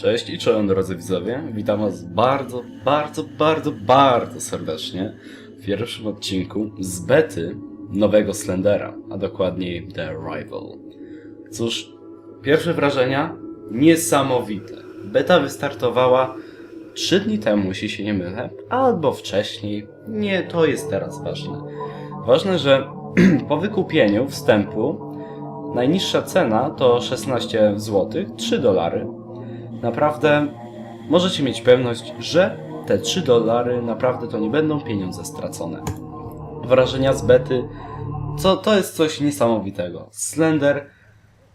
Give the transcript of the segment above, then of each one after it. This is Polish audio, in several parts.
Cześć i czołem drodzy widzowie. Witam was bardzo, bardzo, bardzo, bardzo serdecznie w pierwszym odcinku z bety nowego Slendera, a dokładniej The Arrival. Cóż, pierwsze wrażenia niesamowite. Beta wystartowała 3 dni temu, jeśli się nie mylę, albo wcześniej. Nie, to jest teraz ważne. Ważne, że po wykupieniu wstępu najniższa cena to 16 zł, 3 dolary. Naprawdę możecie mieć pewność, że te 3 dolary naprawdę to nie będą pieniądze stracone. Wrażenia z bety, co to jest coś niesamowitego. Slender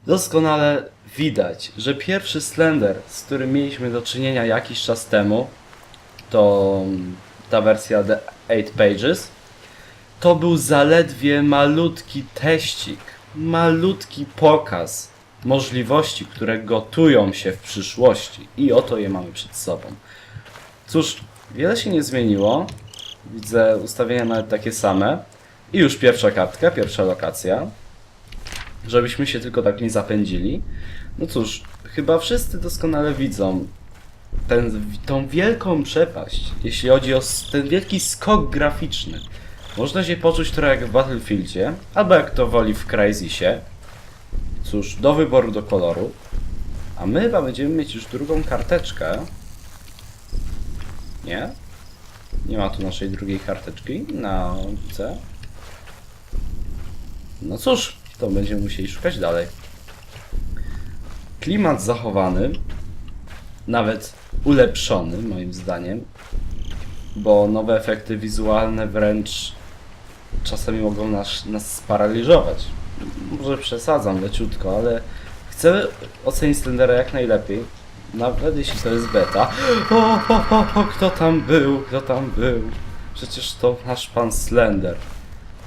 doskonale widać, że pierwszy Slender, z którym mieliśmy do czynienia jakiś czas temu, to ta wersja The 8 Pages, to był zaledwie malutki teścik, malutki pokaz możliwości, które gotują się w przyszłości. I oto je mamy przed sobą. Cóż, wiele się nie zmieniło. Widzę ustawienia nawet takie same. I już pierwsza kartka, pierwsza lokacja. Żebyśmy się tylko tak nie zapędzili. No cóż, chyba wszyscy doskonale widzą ten, tą wielką przepaść, jeśli chodzi o ten wielki skok graficzny. Można się poczuć trochę jak w Battlefieldzie, albo jak to woli w Crysisie. Cóż, do wyboru do koloru. A my chyba będziemy mieć już drugą karteczkę. Nie? Nie ma tu naszej drugiej karteczki na C. No cóż, to będziemy musieli szukać dalej. Klimat zachowany, nawet ulepszony moim zdaniem, bo nowe efekty wizualne wręcz czasami mogą nas, nas sparaliżować. Może przesadzam leciutko, ale chcę ocenić Slendera jak najlepiej. Nawet jeśli to jest beta. O, o, o, o, kto tam był? Kto tam był? Przecież to nasz pan Slender.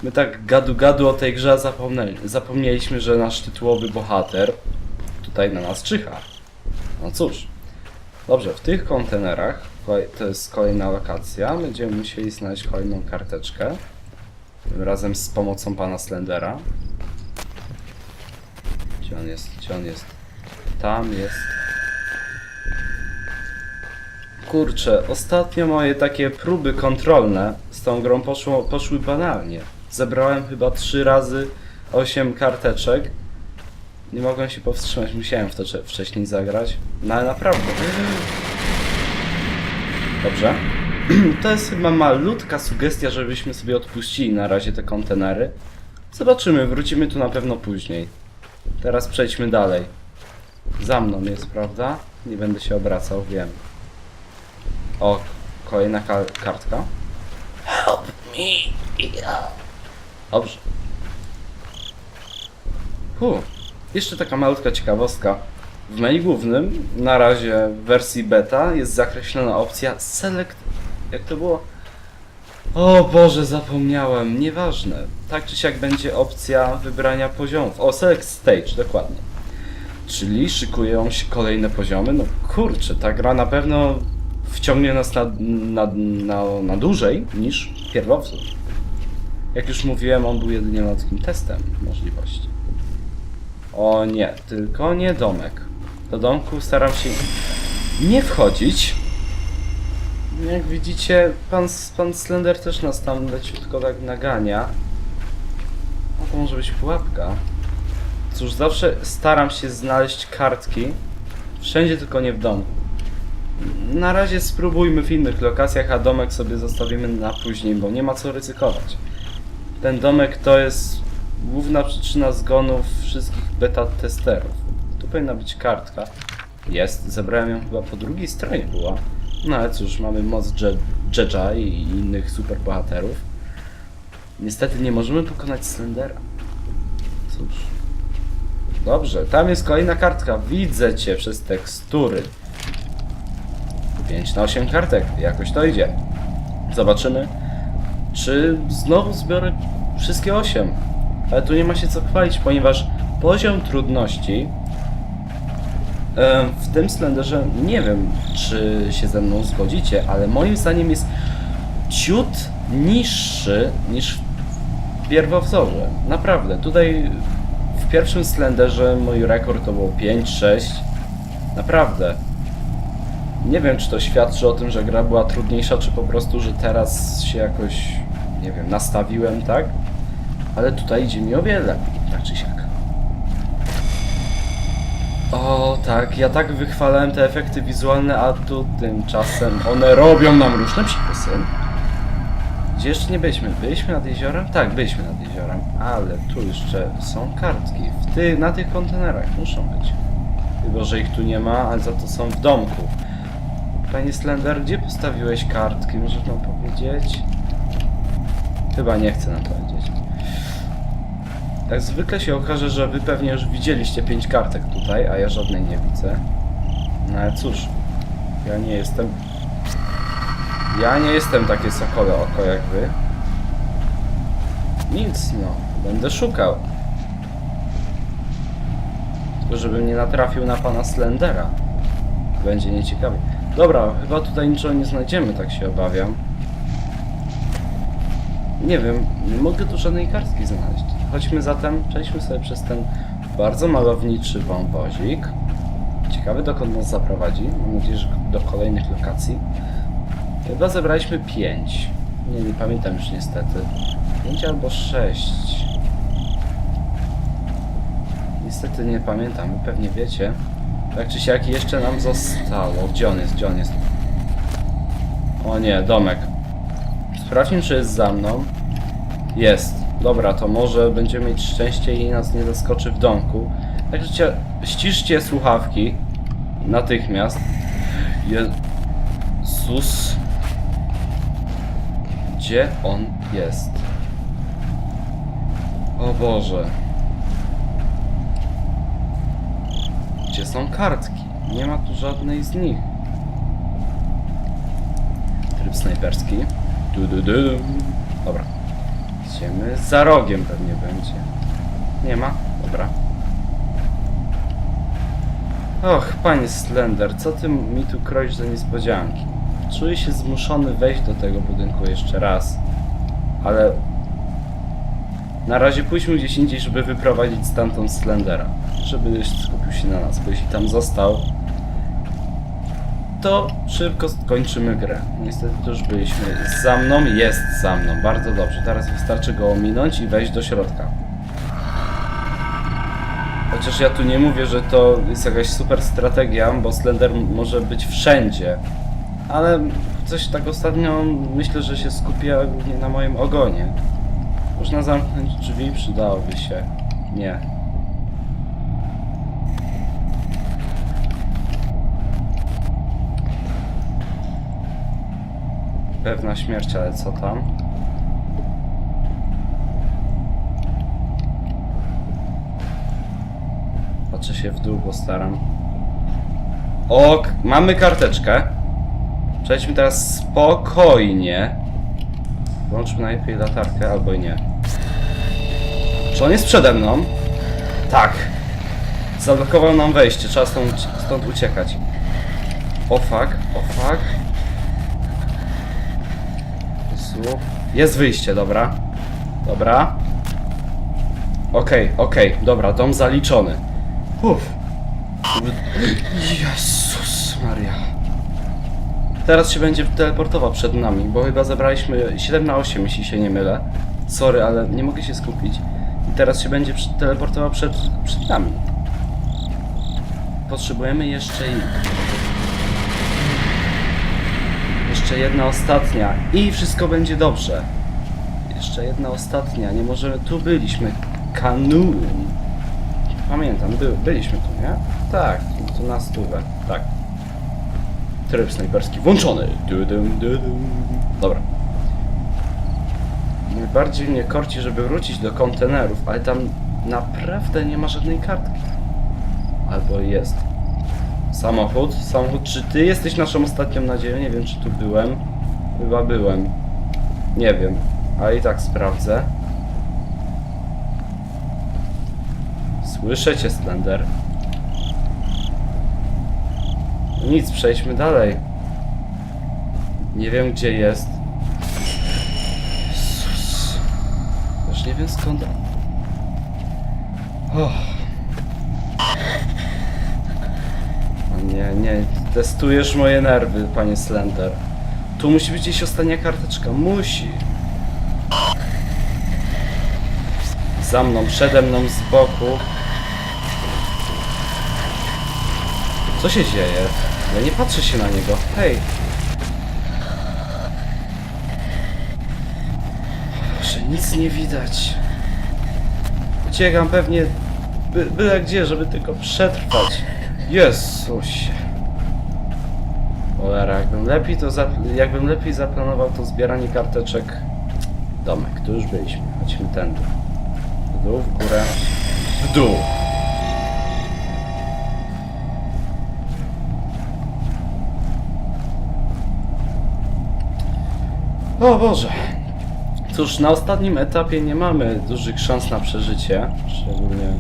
My tak gadu gadu o tej grze zapomnieli, zapomnieliśmy, że nasz tytułowy bohater tutaj na nas czyha. No cóż. Dobrze, w tych kontenerach, to jest kolejna lokacja, będziemy musieli znaleźć kolejną karteczkę. Tym razem z pomocą pana Slendera. Gdzie on jest? Gdzie on jest? Tam jest. Kurczę, ostatnio moje takie próby kontrolne z tą grą poszło, poszły banalnie. Zebrałem chyba trzy razy 8 karteczek. Nie mogłem się powstrzymać, musiałem w to cze- wcześniej zagrać. No ale naprawdę. Dobrze. To jest chyba malutka sugestia, żebyśmy sobie odpuścili na razie te kontenery. Zobaczymy, wrócimy tu na pewno później. Teraz przejdźmy dalej. Za mną jest, prawda? Nie będę się obracał, wiem. O, kolejna ka- kartka. Help me! Dobrze. Hu. Jeszcze taka malutka ciekawostka. W menu głównym, na razie w wersji beta, jest zakreślona opcja Select. Jak to było? O Boże, zapomniałem. Nieważne. Tak czy siak będzie opcja wybrania poziomów. O, Select Stage, dokładnie. Czyli szykują się kolejne poziomy. No kurczę, ta gra na pewno wciągnie nas na, na, na, na dłużej niż pierwowzór. Jak już mówiłem, on był jedynie ludzkim testem możliwości. O nie, tylko nie domek. Do domku staram się nie wchodzić. Jak widzicie, pan, pan Slender też nas tam leciutko tak nagania. No to może być pułapka. Cóż, zawsze staram się znaleźć kartki. Wszędzie tylko nie w domu. Na razie spróbujmy w innych lokacjach, a domek sobie zostawimy na później, bo nie ma co ryzykować. Ten domek to jest główna przyczyna zgonów wszystkich beta testerów. Tu powinna być kartka. Jest, zebrałem ją chyba po drugiej stronie była. No ale cóż, mamy moc Je- Jedża i innych super bohaterów. Niestety nie możemy pokonać Slendera. Cóż. Dobrze, tam jest kolejna kartka. Widzę cię przez tekstury. 5 na 8 kartek, jakoś to idzie. Zobaczymy, czy znowu zbiorę wszystkie 8. Ale tu nie ma się co chwalić, ponieważ poziom trudności w tym Slenderze nie wiem, czy się ze mną zgodzicie, ale moim zdaniem jest ciut niższy niż w pierwowzorze. Naprawdę, tutaj w pierwszym Slenderze mój rekord to było 5-6. Naprawdę. Nie wiem, czy to świadczy o tym, że gra była trudniejsza, czy po prostu, że teraz się jakoś, nie wiem, nastawiłem, tak? Ale tutaj idzie mi o wiele tak czy siak. O, tak, ja tak wychwalałem te efekty wizualne, a tu tymczasem one robią nam różne psikusy. Gdzie jeszcze nie byliśmy? Byliśmy nad jeziorem? Tak, byliśmy nad jeziorem, ale tu jeszcze są kartki. W ty, na tych kontenerach muszą być. Chyba, że ich tu nie ma, ale za to są w domku. Panie Slender, gdzie postawiłeś kartki? Możesz nam powiedzieć? Chyba nie chcę nam powiedzieć. Jak zwykle się okaże, że wy pewnie już widzieliście pięć kartek tutaj, a ja żadnej nie widzę. No ale cóż, ja nie jestem... Ja nie jestem takie sokole oko jak wy. Nic, no. Będę szukał. Tylko żebym nie natrafił na pana Slendera. Będzie nieciekawie. Dobra, chyba tutaj niczego nie znajdziemy, tak się obawiam. Nie wiem, nie mogę tu żadnej kartki znaleźć. Chodźmy zatem, przejdźmy sobie przez ten bardzo malowniczy wąwozik. Ciekawy dokąd nas zaprowadzi. Mam nadzieję, że do kolejnych lokacji. Chyba zebraliśmy pięć. Nie, nie pamiętam już niestety. Pięć albo sześć. Niestety nie pamiętam, wy pewnie wiecie. Tak czy siak jeszcze nam zostało. Gdzie on jest? Gdzie on jest? O nie, domek. Sprawdźmy, czy jest za mną. Jest. Dobra, to może będziemy mieć szczęście i nas nie zaskoczy w domku. Także cia- ściszcie słuchawki. Natychmiast. Jezus. Gdzie on jest? O Boże. Gdzie są kartki? Nie ma tu żadnej z nich. Tryb snajperski. Du, du, du. Dobra. Idziemy za rogiem pewnie będzie. Nie ma? Dobra. Och, panie Slender, co ty mi tu kroisz za niespodzianki? Czuję się zmuszony wejść do tego budynku jeszcze raz. Ale... Na razie pójdźmy gdzieś indziej, żeby wyprowadzić stamtąd Slendera. Żeby skupił się na nas, bo jeśli tam został, to szybko skończymy grę. Niestety już byliśmy. Za mną jest za mną. Bardzo dobrze. Teraz wystarczy go ominąć i wejść do środka. Chociaż ja tu nie mówię, że to jest jakaś super strategia, bo Slender może być wszędzie. Ale coś tak ostatnio myślę, że się skupia głównie na moim ogonie. Można zamknąć drzwi, przydałoby się. Nie. Pewna śmierć, ale co tam? Patrzę się w dół, bo staram. Ok, mamy karteczkę. Przejdźmy teraz spokojnie. Włączmy najlepiej latarkę, albo i nie. Czy on jest przede mną? Tak. Zablokował nam wejście, trzeba stąd, stąd uciekać. O fuck, o fuck. Jest wyjście, dobra. Dobra. Okej, okej, dobra, dom zaliczony. Uff. Jezus Maria. Teraz się będzie teleportował przed nami, bo chyba zebraliśmy 7 na 8, jeśli się nie mylę. Sorry, ale nie mogę się skupić. I teraz się będzie teleportował przed, przed nami. Potrzebujemy jeszcze i... Jeszcze jedna ostatnia i wszystko będzie dobrze. Jeszcze jedna ostatnia, nie możemy... Tu byliśmy. Kanun. Pamiętam, by, byliśmy tu, nie? Tak, tu na stówę, tak. Tryb snajperski włączony. Dudum, dudum. Dobra. Najbardziej mnie korci, żeby wrócić do kontenerów, ale tam naprawdę nie ma żadnej kartki. Albo jest. Samochód? Samochód, czy ty jesteś naszą ostatnią nadzieją? Nie wiem, czy tu byłem. Chyba byłem. Nie wiem, ale i tak sprawdzę. Słyszę cię, Slender. No Nic, przejdźmy dalej. Nie wiem, gdzie jest. Jezus. Już nie wiem skąd. Oh. A nie Nie, testujesz moje nerwy, panie Slender. Tu musi być gdzieś ostatnia karteczka, musi. Za mną, przede mną, z boku. Co się dzieje? Ja nie patrzę się na niego. Hej. Proszę, nic nie widać. Uciekam pewnie by, byle gdzie, żeby tylko przetrwać. Jezusie. Cholera, jakbym lepiej to zap- jakbym lepiej zaplanował to zbieranie karteczek. Domek, tu już byliśmy. Chodźmy tędy. W dół, w górę. W dół. O Boże. Cóż, na ostatnim etapie nie mamy dużych szans na przeżycie, szczególnie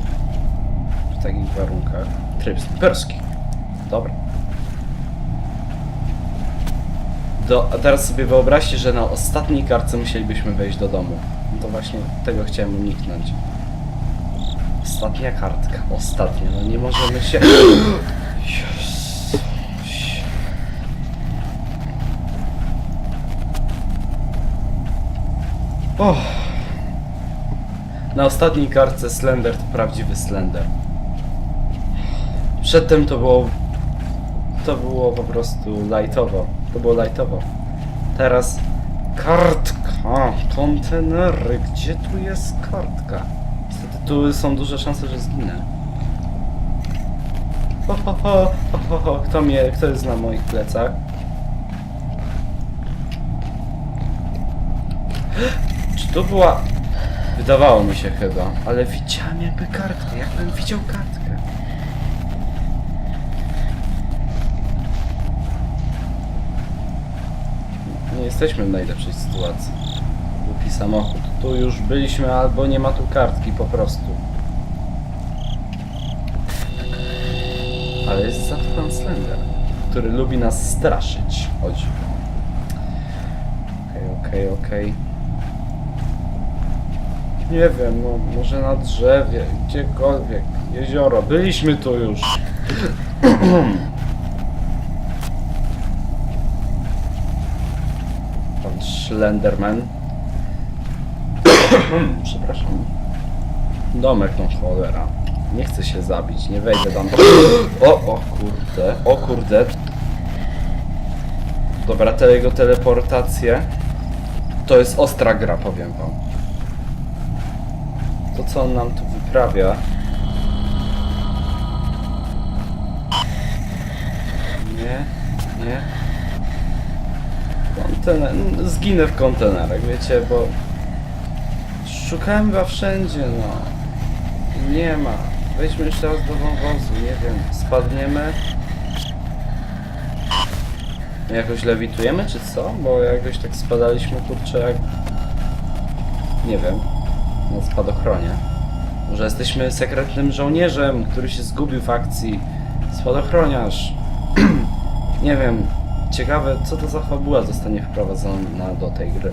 w takich warunkach. Tryb snajperski. Dobra. Do, a teraz sobie wyobraźcie, że na ostatniej kartce musielibyśmy wejść do domu. No to właśnie tego chciałem uniknąć. Ostatnia kartka. Ostatnia. No nie możemy się... Och. Na ostatniej kartce Slender to prawdziwy Slender. Przedtem to było... To było po prostu lightowo. To było lightowo. Teraz... Kartka! Kontenery! Gdzie tu jest kartka? Niestety tu są duże szanse, że zginę. Ho, ho, ho, ho, ho. Kto mnie... Kto jest na moich plecach? Czy to była... Wydawało mi się chyba, ale widziałem jakby kartkę, jakbym widział kartkę. Nie jesteśmy w najlepszej sytuacji. Głupi samochód. Tu już byliśmy, albo nie ma tu kartki po prostu. Ale jest za to pan Slender, który lubi nas straszyć. Chodź. Okej, okej, okej. Nie wiem, no może na drzewie, gdziekolwiek, jezioro, byliśmy tu już. Pan Schlenderman. Przepraszam. Domek tą cholera. Nie chcę się zabić, nie wejdę tam. O, o kurde, o kurde. Dobra, te jego teleportacje. To jest ostra gra, powiem wam to co on nam tu wyprawia. Nie, nie. Kontener, zginę w kontenerach, wiecie, bo szukałem chyba wszędzie, no. Nie ma. Wejdźmy jeszcze raz do wąwozu, nie wiem, spadniemy. Jakoś lewitujemy, czy co? Bo jakoś tak spadaliśmy, kurczę, jak... Nie wiem na spadochronie. Może jesteśmy sekretnym żołnierzem, który się zgubił w akcji. Spadochroniarz. Nie wiem. Ciekawe, co to za fabuła zostanie wprowadzona do tej gry.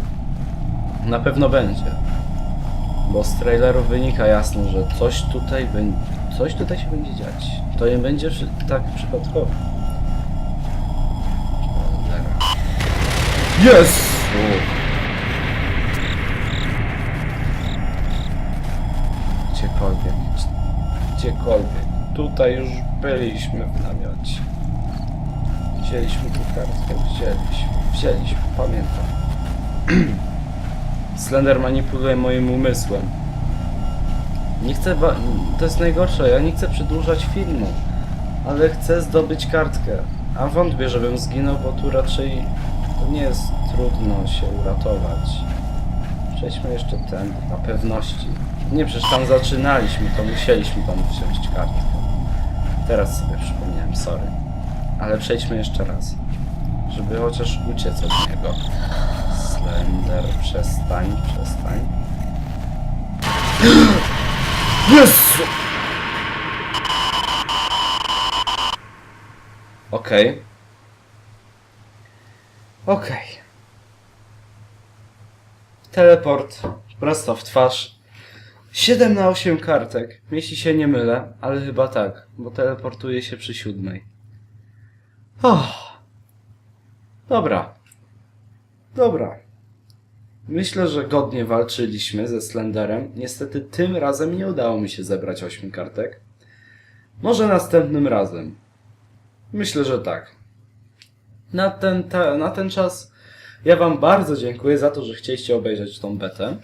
Na pewno będzie. Bo z traileru wynika jasno, że coś tutaj będzie. Coś tutaj się będzie dziać. To nie będzie tak przypadkowo. Jest! Gdziekolwiek. Gdziekolwiek. Tutaj już byliśmy w namiocie. Wzięliśmy tu kartkę, wzięliśmy, wzięliśmy, pamiętam. Slender manipuluje moim umysłem. Nie chcę, to jest najgorsze, ja nie chcę przedłużać filmu, ale chcę zdobyć kartkę. A wątpię, żebym zginął, bo tu raczej to nie jest trudno się uratować. Przejdźmy jeszcze ten, na pewności. Nie, przecież tam zaczynaliśmy, to musieliśmy tam wziąć kartkę. Teraz sobie przypomniałem, sorry. Ale przejdźmy jeszcze raz. Żeby chociaż uciec od niego. Slender, przestań, przestań. Jezu! Okej. Okej. Teleport prosto w twarz. 7 na 8 kartek, jeśli się nie mylę, ale chyba tak, bo teleportuje się przy siódmej. Oh. Dobra. Dobra. Myślę, że godnie walczyliśmy ze Slenderem. Niestety tym razem nie udało mi się zebrać ośmiu kartek. Może następnym razem. Myślę, że tak. Na ten, na ten czas ja Wam bardzo dziękuję za to, że chcieliście obejrzeć tą betę.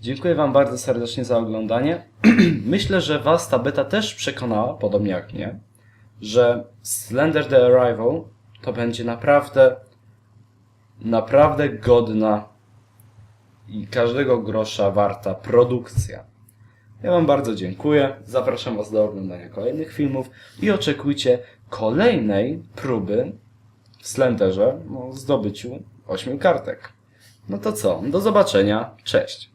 Dziękuję Wam bardzo serdecznie za oglądanie. Myślę, że Was ta beta też przekonała, podobnie jak mnie, że Slender the Arrival to będzie naprawdę, naprawdę godna i każdego grosza warta produkcja. Ja Wam bardzo dziękuję. Zapraszam Was do oglądania kolejnych filmów i oczekujcie kolejnej próby w Slenderze o zdobyciu 8 kartek. No to co? Do zobaczenia. Cześć.